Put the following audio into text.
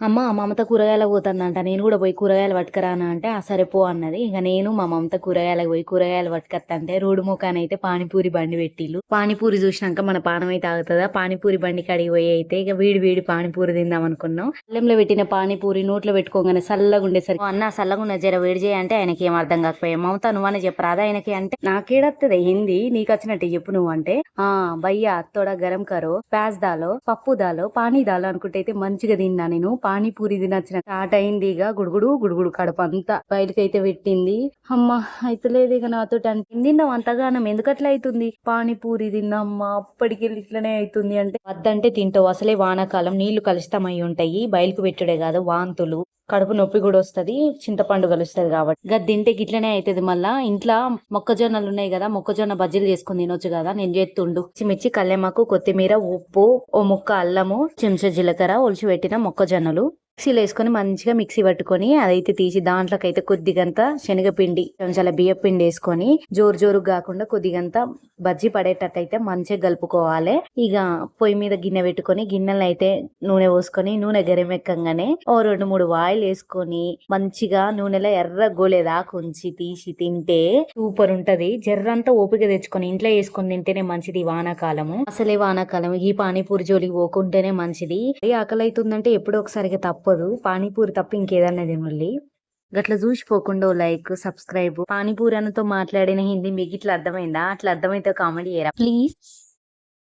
అమ్మ మమత కూరగాయలకు పోతుందంట. నేను కూడా పోయి కూరగాయలు పట్టుకురానా అంటే ఆ సరే పో అన్నది. ఇక నేను మా మమత కూరగాయలకు పోయి కూరగాయలు పట్టుకొస్తంటే రోడ్డు ముఖాన అయితే పానీపూరి బండి పెట్టిల్లు పానీపూరి చూసినాక మన పానం అయితే ఆగుతుందా పానీపూరి బండి కడిగి పోయి అయితే ఇక వీడి వీడి పానీపూరి తిందాం అనుకున్నాం. అల్లంలో పెట్టిన పానీపూరి నోట్లో పెట్టుకోగానే చల్లగా ఉండేసరికి అన్న సల్లగా ఉన్న జర వేడి చేయంటే ఆయనకి ఏం అర్థం కాకపోయా. మమత అని చెప్పరాదా ఆయనకి? అంటే నాకేడత్తది హిందీ నీకు వచ్చినట్టు చెప్పు నువ్వు అంటే ఆ భయ్యా అత్తోడ గరం కరో ప్యాజ్ దాలో పప్పు దాలో పానీ దాలో అనుకుంటే అయితే మంచిగా తిన్నా నేను. పానీపూరి తినచ్చిన. స్టార్ట్ అయింది ఇక గుడుగుడు గుడుగుడు కడప అంతా బయటకైతే పెట్టింది. అమ్మ అయితలేదు ఇక నాతో తిన్నాం అంతగానం. ఎందుకట్లా అవుతుంది పానీపూరి తిన్నమ్మా. అప్పటికెళ్ళి ఇట్లనే అవుతుంది అంటే వద్దంటే తింటావు. అసలే వానాకాలం. నీళ్ళు కలుషితమై ఉంటాయి బయలుకు పెట్టుడే కాదు. వాంతులు కడుపు నొప్పి కూడా వస్తది చింతపండు కలుస్తుంది కాబట్టి. ఇక తింటే గిట్లనే అవుతుంది మళ్ళా. ఇంట్లో మొక్కజొన్నలు ఉన్నాయి కదా మొక్కజొన్న బజ్జీలు చేసుకుని తినొచ్చు కదా నేను చేస్తుండు చిమిర్చి కల్లెమాకు కొత్తిమీర ఉప్పు ఓ ముక్క అల్లము చెంచా జీలకర్ర ఒలిచి పెట్టిన మొక్కజొన్నలు. మిక్సీలో వేసుకొని మంచిగా మిక్సీ పట్టుకొని అదైతే తీసి దాంట్లోకైతే కొద్దిగంత శనగపిండి కొంచెం బియ్యం పిండి వేసుకొని జోరు జోరు కాకుండా కొద్దిగంత బజ్జీ పడేటట్టు అయితే మంచిగా కలుపుకోవాలి. ఇక పొయ్యి మీద గిన్నె పెట్టుకొని గిన్నెలు అయితే నూనె పోసుకొని నూనె గరిమెక్కగానే ఓ రెండు మూడు వాయిల్ వేసుకొని మంచిగా నూనెలో ఎర్ర గోలేదాకా ఉంచి తీసి తింటే సూపర్ ఉంటది. జర్రంతా ఓపిక తెచ్చుకొని ఇంట్లో వేసుకొని తింటేనే మంచిది వానాకాలము. అసలే వానాకాలం ఈ పానీపూరి జోలికి పోకుంటేనే మంచిది. ఆకలి అవుతుందంటే ఎప్పుడో ఒకసారిగా తప్పదు. పానీపూరి తప్ప ఇంకేదన్నా మళ్ళీ. గట్ల చూసిపోకుండా లైక్ సబ్స్క్రైబ్ పానీపూరి అన్నతో మాట్లాడిన హిందీ మీకు ఇట్లా అర్థమైందా? అట్లా అర్థమైతే కామెడీ చేయరా? ప్లీజ్.